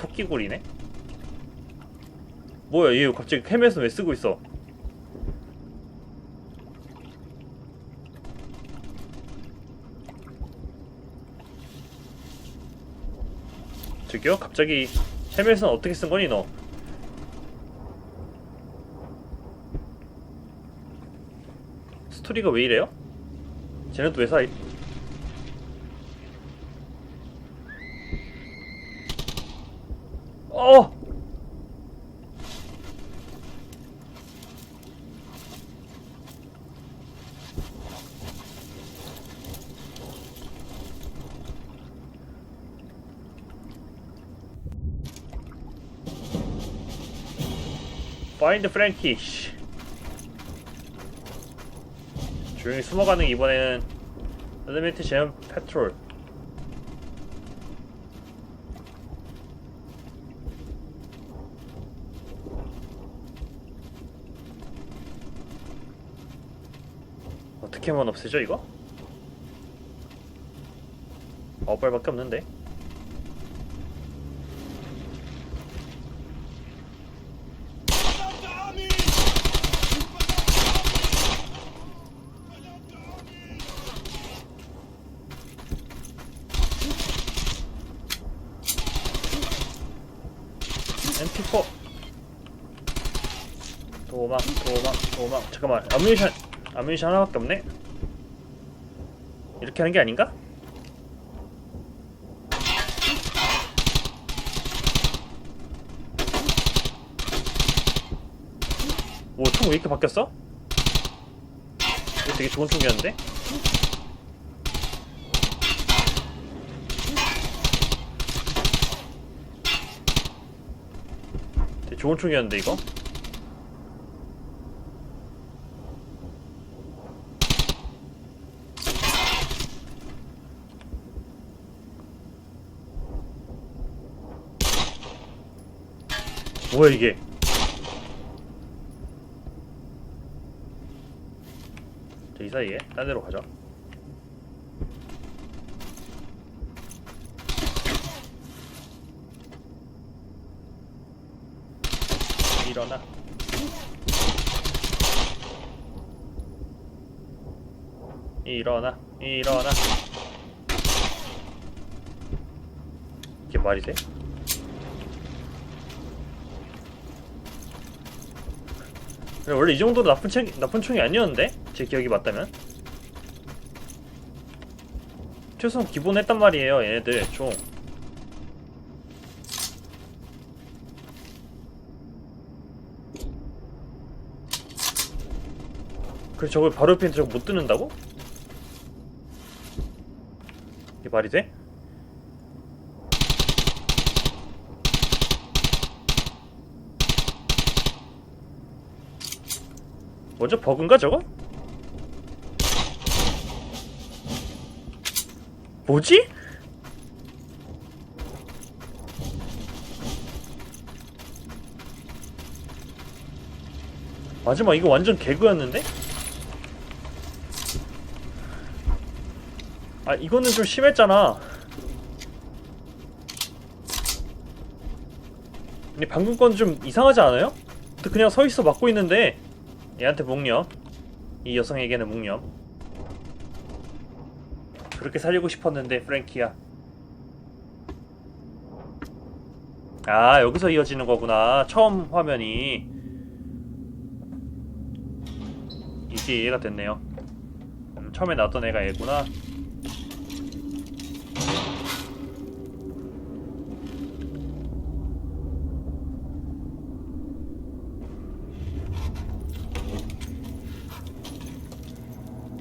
토끼골이네? 뭐야 얘 갑자기 캠에서 왜 쓰고 있어? 저기요? 갑자기 헬멧은 어떻게 쓴 거니 너? 스토리가 왜 이래요? 쟤네 또왜 사이? 어! 프랭키 씨. 조용히 숨어가는 이번에는 엘리멘트 제한 페트롤 어떻게 하면 없애죠 이거? 어빨밖에 없는데 MP4 도망 도망 도망 잠깐만 아뮤니션 아뮤니션 하나밖에 없네 이렇게 하는 게 아닌가? 오 총 왜 이렇게 바뀌었어? 이거 되게 좋은 총이었는데? 좋은 총이었는데 이거? 뭐야 이게? 자, 이 사이에 딴 데로 가자. 일어나. 일어나. 일어나. 이게 말이 돼? 그래, 원래 이 정도로 나쁜 총, 나쁜 총이 아니었는데? 제 기억이 맞다면? 최소한 기본 했단 말이에요, 얘네들, 총. 그래, 저걸 바로 옆에 저거 못 뜯는다고? 이게 말이 돼? 뭐죠? 버그인가 저거? 뭐지? 마지막 이거 완전 개그였는데? 아 이거는 좀 심했잖아. 근데 방금 건 좀 이상하지 않아요? 그냥 서있어 막고 있는데 얘한테 묵념. 이 여성에게는 묵념. 그렇게 살리고 싶었는데 프랭키야. 아 여기서 이어지는 거구나. 처음 화면이. 이제 이해가 됐네요. 음, 처음에 나왔던 애가 얘구나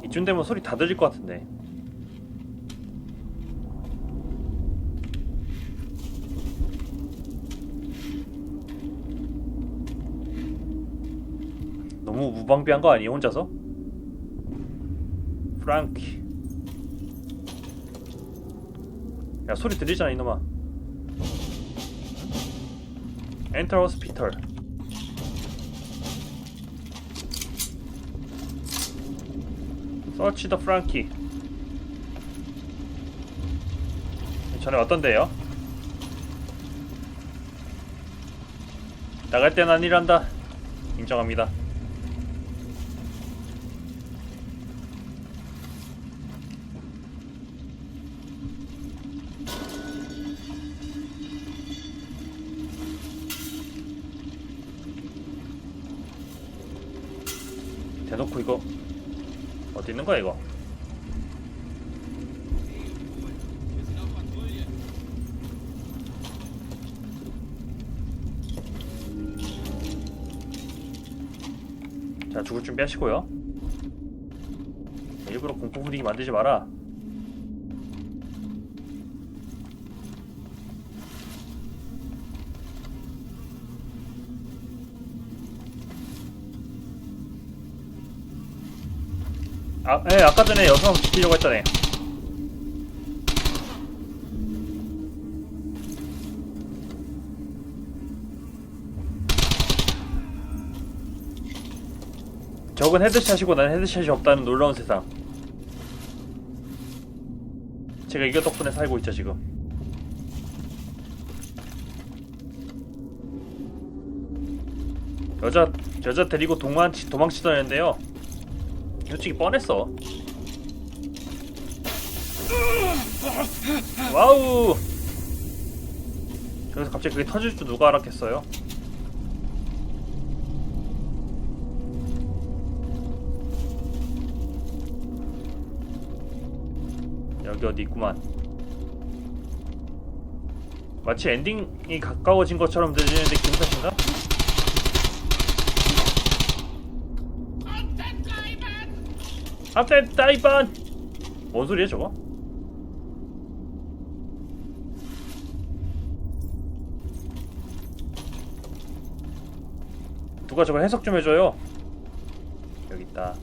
이쯤 되면 소리 다 들릴 것 같은데. 너무 무방비한 거 아니에요, 혼자서? 프랑키. 야, 소리 들리잖아, 이놈아. 엔터 호스피털. 서치 더 프랑키 전에 어떤데요? 나갈 땐 아니란다. 인정합니다. 대놓고 이거 어디 있는 거야 이거? 자 죽을 준비 하시고요 일부러 공포 분위기 만들지 마라 아, 예, 아까 전에 여성 지키려고 했잖아요 적은 헤드샷이고 난 헤드샷이 없다는 놀라운 세상. 제가 이거 덕분에 살고 있죠 지금. 여자 여자 데리고 동안 도망치더랬는데요. 솔직히 뻔했어. 와우. 그래서 갑자기 그게 터질 줄 누가 알았겠어요? 여기 어디 있구만. 마치 엔딩이 가까워진 것처럼 들리는데 탓인가? 앞에 다이반! 뭔 소리야 저거? 누가 저거 해석 좀 해줘요. 여기 있다.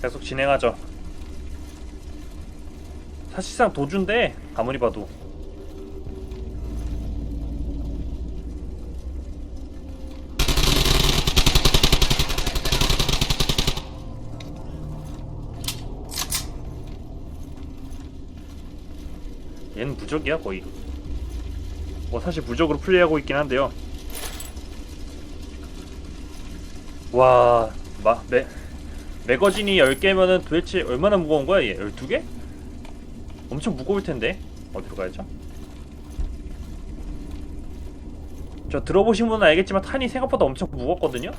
계속 진행하죠. 사실상 도주인데 아무리 봐도. 얘는 무적이야 거의. 뭐 사실 무적으로 플레이하고 있긴 한데요. 와 마, 매, 매거진이 10개면은 도대체 얼마나 무거운 거야 얘? 12개? 엄청 무거울 텐데 어디로 가야죠? 저 들어보신 분은 알겠지만 탄이 생각보다 엄청 무겁거든요?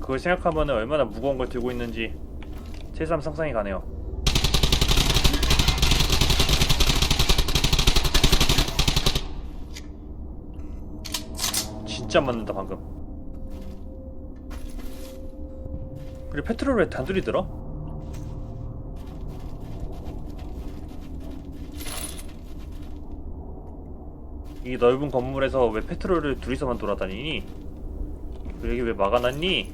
그걸 생각하면 얼마나 무거운 걸 들고 있는지 새삼 상상이 가네요. 진짜 맞는다 방금. 그리고 페트롤 왜 단둘이 들어? 이 넓은 건물에서 왜 페트롤을 둘이서만 돌아다니니? 여기 왜 막아놨니?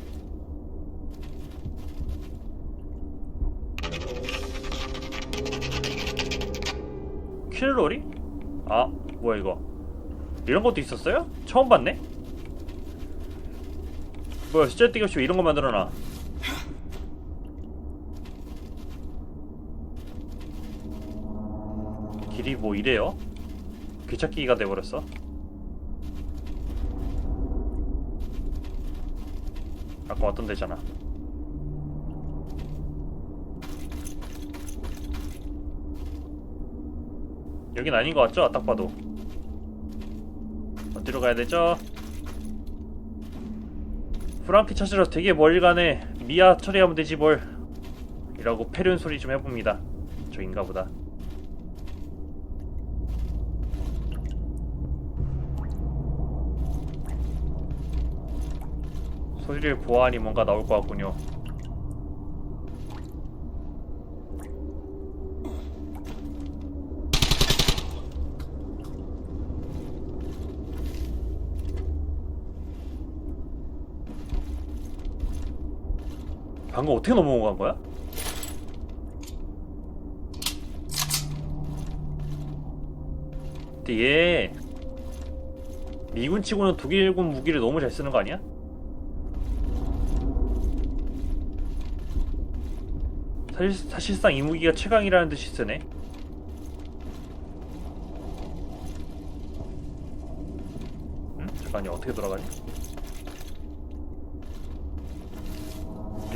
킬로리? 아 뭐야 이거 이런 것도 있었어요? 처음 봤네? 뭐야 없이 왜 이런 거 만들어놔 길이 뭐 이래요? 귀찾기가 돼버렸어 아까 왔던 데잖아 여긴 아닌 것 같죠? 딱 봐도 어디로 가야 되죠? 프랑키 찾으러 되게 멀리 가네. 미아 처리하면 되지 뭘. 이라고 패륜 소리 좀 해봅니다. 저인가 보다. 소리를 보아하니 뭔가 나올 것 같군요 방금 어떻게 넘어간 거야? 근데 얘 미군 치고는 독일군 무기를 너무 잘 쓰는 거 아니야? 사실, 사실상 이 무기가 최강이라는 듯이 쓰네. 응? 잠깐요 어떻게 돌아가지?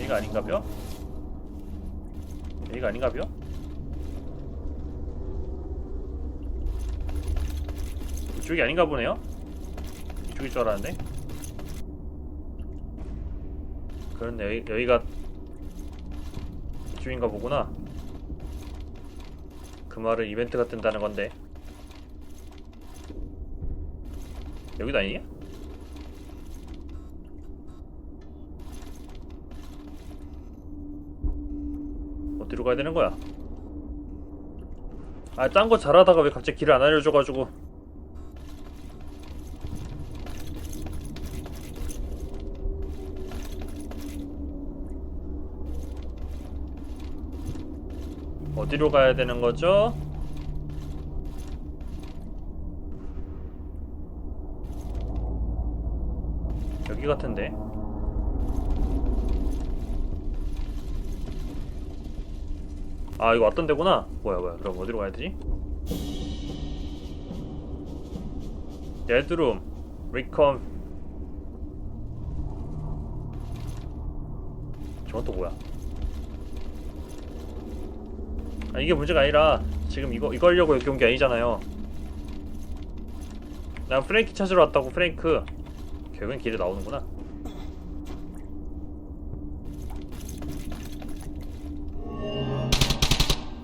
여기가 아닌가벼? 여기가 아닌가벼? 이쪽이 아닌가 보네요? 이쪽일 줄 알았는데 그런데 여기, 여기가 이쪽인가 보구나 그 말은 이벤트가 뜬다는 건데 여기도 아니냐? 어디로 가야 되는 거야? 아, 딴 거 잘하다가 왜 갑자기 길을 안 알려줘가지고. 어디로 가야 되는 거죠? 여기 같은데. 아 이거 왔던 데구나? 뭐야 뭐야. 그럼 어디로 가야 되지? 데드룸 리컴 저건 또 뭐야? 아 이게 문제가 아니라 지금 이거 이거 하려고 여기 온 게 아니잖아요. 난 프랭키 찾으러 왔다고 프랭크. 결국엔 길에 나오는구나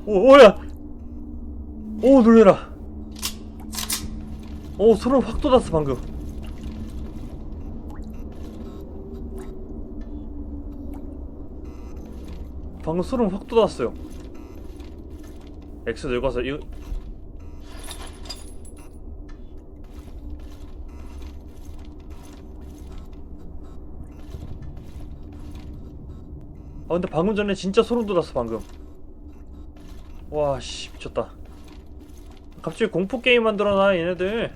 오, 오야! 오, 놀래라. 오, 소름 확 돋았어, 방금. 방금 소름 확 돋았어요. X 늙어서, 이거. 아, 근데 방금 전에 진짜 소름 돋았어, 방금. 와, 씨, 미쳤다. 갑자기 공포 게임 만들어놔, 얘네들.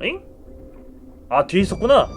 엥? 아, 뒤에 있었구나.